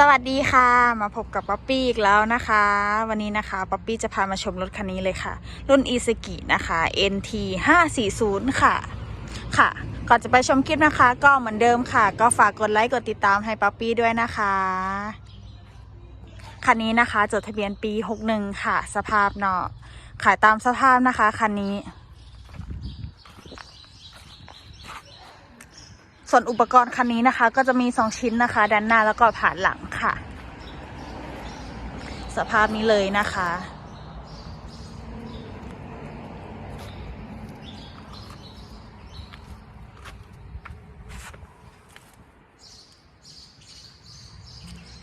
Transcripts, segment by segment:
สวัสดีค่ะมาพบกับป๊อปปี้อีกแล้วนะคะ วันนี้นะคะป๊อปปี้จะพามาชมรถคันนี้เลยค่ะ รุ่น e s k i นะคะ NT 540ค่ะ ค่ะ ก่อนจะไปชมคลิปนะคะ ก็เหมือนเดิมค่ะ ก็ฝากกดไลค์กดติดตามให้ป๊อปปี้ด้วยนะคะคันนี้นะคะจดทะเบียนปี 61 ค่ะ สภาพเนาะขายตามสภาพนะคะคันนี้ ส่วนอุปกรณ์คันนี้นะคะ ก็จะมี 2 ชิ้นนะคะ ด้านหน้าแล้วก็ผ่านหลังค่ะ สภาพนี้เลยนะคะ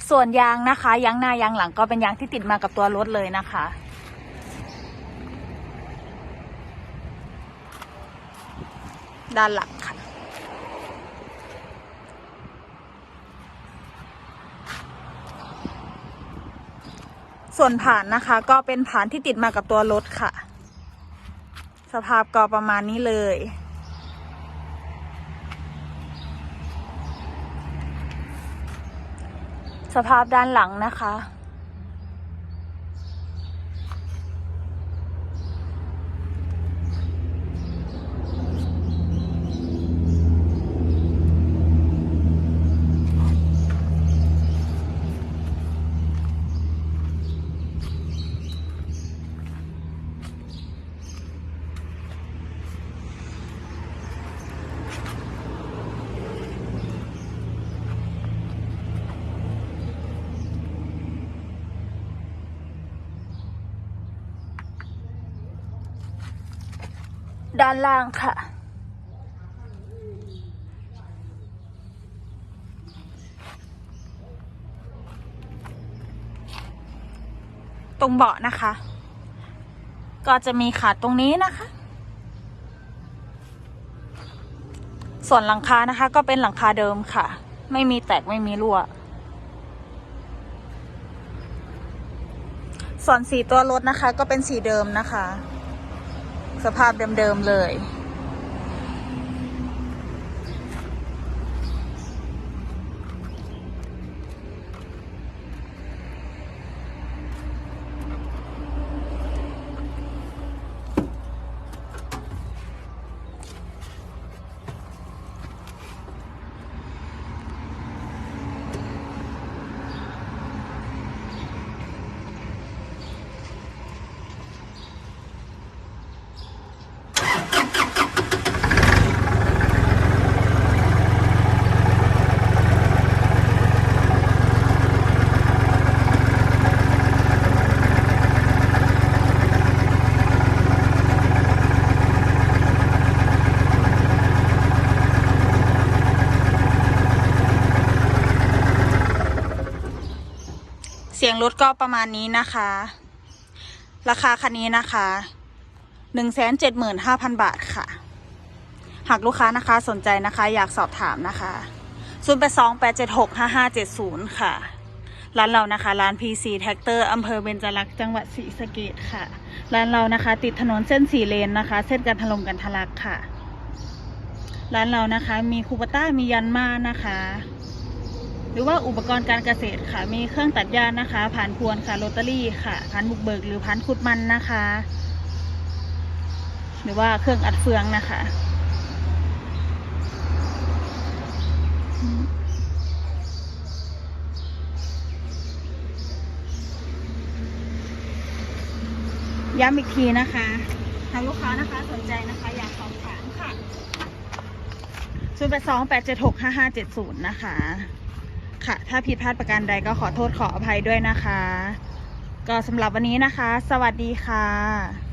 ส่วนยางนะคะยางหน้ายางหลังก็เป็นยางที่ติดมากับตัวรถเลยนะคะด้านหลัง ส่วนผ่านนะคะ ก็เป็นผ่านที่ติดมากับตัวรถค่ะ สภาพก็ประมาณนี้เลย สภาพด้านหลังนะคะ ด้านล่างค่ะ ตรงเบาะนะคะ ก็จะมีขาตรงนี้นะคะ ส่วนหลังคานะคะ ก็เป็นหลังคาเดิมค่ะ ไม่มีแตกไม่มีรั่วส่วนสีตัวรถนะคะ ก็เป็นสีเดิมนะคะ สภาพเดิมๆเลย เสียงรถก็ประมาณนี้นะคะ ราคาคันนี้นะคะหนึ่งแสนเจ็ดหมื่นห้าพันบาทค่ะ หากลูกค้านะคะสนใจนะคะ อยากสอบถามนะคะศูนย์แปดสองแปดเจ็ดหกห้าห้าเจ็ดศูนย์ค่ะ ร้านเรานะคะ ร้าน PC t r a c t o r อำเภอเบญจรักษ์จังหวัดศรีสะเกดค่ะ ร้านเรานะคะ ติดถนนเส้นสี่เลนนะคะ เส้นกันทลงกันทะลักค่ะ ร้านเรานะคะ มีคูปต้ามียันมานะคะ หรือว่าอุปกรณ์การเกษตรค่ะ มีเครื่องตัดหญ้านะคะผ่านพวนค่ะโรตารี่ค่ะผ่านบุกเบิกหรือผ่านขุดมันนะคะ หรือว่าเครื่องอัดเฟืองนะคะย้ำอีกทีนะคะทางลูกค้านะคะสนใจนะคะ อยากสอบถามค่ะศูนย์แปดสองแปดเจ็ดหกห้าห้าเจ็ดศูนย์นะคะ ค่ะ ถ้าผิดพลาดประการใดก็ขอโทษขออภัยด้วยนะคะ ก็สำหรับวันนี้นะคะ สวัสดีค่ะ